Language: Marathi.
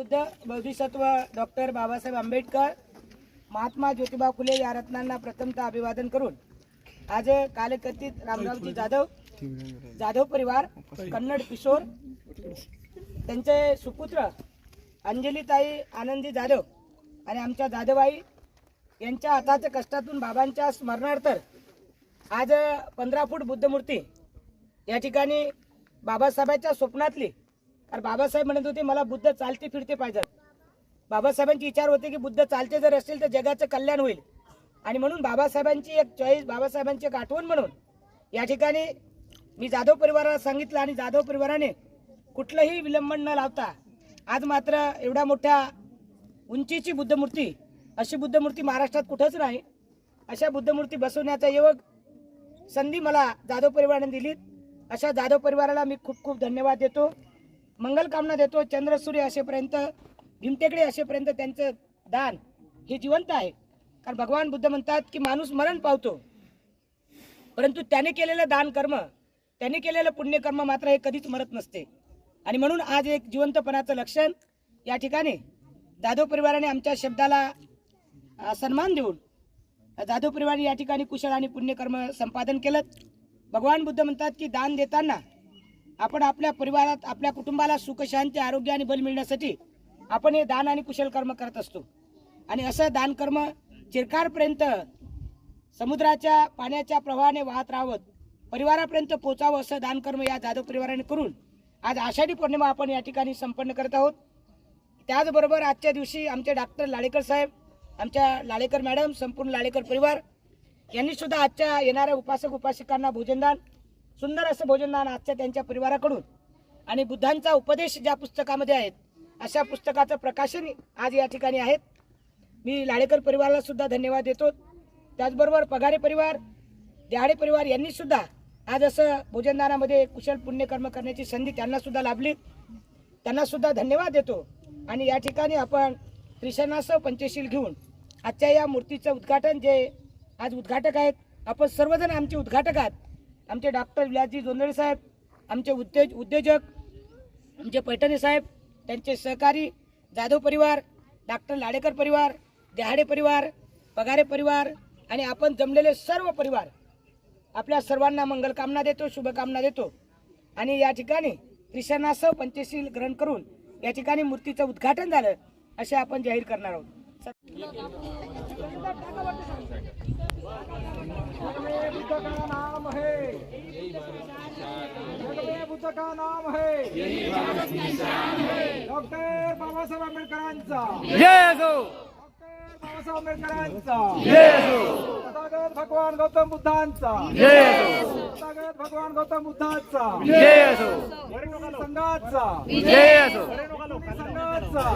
बुद्ध बोधिसत्व डॉक्टर बाबासाहेब आंबेडकर महात्मा ज्योतिबा फुले या रत्नांना प्रथमतः अभिवादन करून आज कालकथित रामरावजी जाधव जाधव परिवार कन्नड किशोर त्यांचे सुपुत्र अंजलीताई आनंदी जाधव आणि आमच्या जाधवबाई यांच्या हाताच्या कष्टातून बाबांच्या स्मरणार्थ आज पंधरा फूट बुद्धमूर्ती या ठिकाणी बाबासाहेबांच्या स्वप्नातली कारण बाबासाहेब म्हणत होते मला बुद्ध चालते फिरते पाहिजेत बाबासाहेबांची विचार होते की बुद्ध चालते जर असेल तर जगाचं कल्याण होईल. आणि म्हणून बाबासाहेबांची एक चॉईस बाबासाहेबांची एक आठवण म्हणून या ठिकाणी मी जाधव परिवाराला सांगितलं आणि जाधव परिवाराने कुठलंही विलंबन न लावता आज मात्र एवढ्या मोठ्या उंचीची बुद्धमूर्ती अशी बुद्धमूर्ती महाराष्ट्रात कुठंच नाही. अशा बुद्धमूर्ती बसवण्याचा एवक संधी मला जाधव परिवाराने दिली अशा जाधव परिवाराला मी खूप खूप धन्यवाद देतो. मंगलकामना देतो चंद्रसूर्य असेपर्यंत भीमटेकडे असेपर्यंत त्यांचं दान हे जिवंत आहे. कारण भगवान बुद्ध म्हणतात की माणूस मरण पावतो. परंतु त्याने केलेलं दान कर्म त्याने केलेलं पुण्यकर्म मात्र हे कधीच मरत नसते. आणि म्हणून आज एक जिवंतपणाचं लक्षण या ठिकाणी जाधव परिवाराने आमच्या शब्दाला सन्मान देऊन जाधव परिवाराने या ठिकाणी कुशल आणि पुण्यकर्म संपादन केलं. भगवान बुद्ध म्हणतात की दान देताना आपण आपल्या परिवारात आपल्या कुटुंबाला सुख शांती आरोग्य आणि बल मिळण्यासाठी आपण हे दान आणि कुशल कर्म करत असतो. आणि असं दानकर्म चिरकारपर्यंत समुद्राच्या पाण्याच्या प्रवाहाने वाहत राहत परिवारापर्यंत पोचावं असं दानकर्म या जाधव परिवाराने करून आज आषाढी पौर्णिमा आपण या ठिकाणी संपन्न करत आहोत. त्याचबरोबर आजच्या दिवशी आमचे डॉक्टर लाडेकर साहेब आमच्या लाळेकर मॅडम संपूर्ण लाळेकर परिवार यांनी सुद्धा आजच्या येणाऱ्या उपासक उपासिकांना भोजनदान सुंदर असं भोजनदान आजच्या त्यांच्या परिवाराकडून. आणि बुद्धांचा उपदेश ज्या पुस्तकामध्ये आहेत अशा पुस्तकाचं प्रकाशन आज या ठिकाणी आहेत. मी लाडेकर परिवाराला सुद्धा धन्यवाद देतो. त्याचबरोबर पगारे परिवार द्याडे परिवार यांनी सुद्धा आज असं भोजनदानामध्ये कुशल पुण्यकर्म करण्याची संधी त्यांना सुद्धा लाभली. त्यांना सुद्धा धन्यवाद देतो. आणि या ठिकाणी आपण त्रिशनासव पंचशील घेऊन आजच्या या मूर्तीचं उद्घाटन जे आज उद्घाटक आहेत आपण सर्वजण आमचे उद्घाटक आहात. आमचे डॉक्टर विलासजी जोंदळे साहेब आमचे उद्योज उद्योजक आमचे पैठणे साहेब त्यांचे सहकारी जाधव परिवार डॉक्टर लाडेकर परिवार देहाडे परिवार पगारे परिवार आणि आपण जमलेले सर्व परिवार आपल्या सर्वांना मंगलकामना देतो शुभकामना देतो. आणि या ठिकाणी त्रिशनासह पंचशील ग्रहण करून या ठिकाणी मूर्तीचं उद्घाटन झालं असे आपण जाहीर करणार आहोत. सर का नाम है। नाम है डॉक्टर बाबासाहेब आंबेडकरांचा। डॉक्टर बाबासाहेब आंबेडकरांचा। तथागत भगवान गौतम बुद्धांचा। तथागत भगवान गौतम बुद्धांचा। संघाचा संघाचा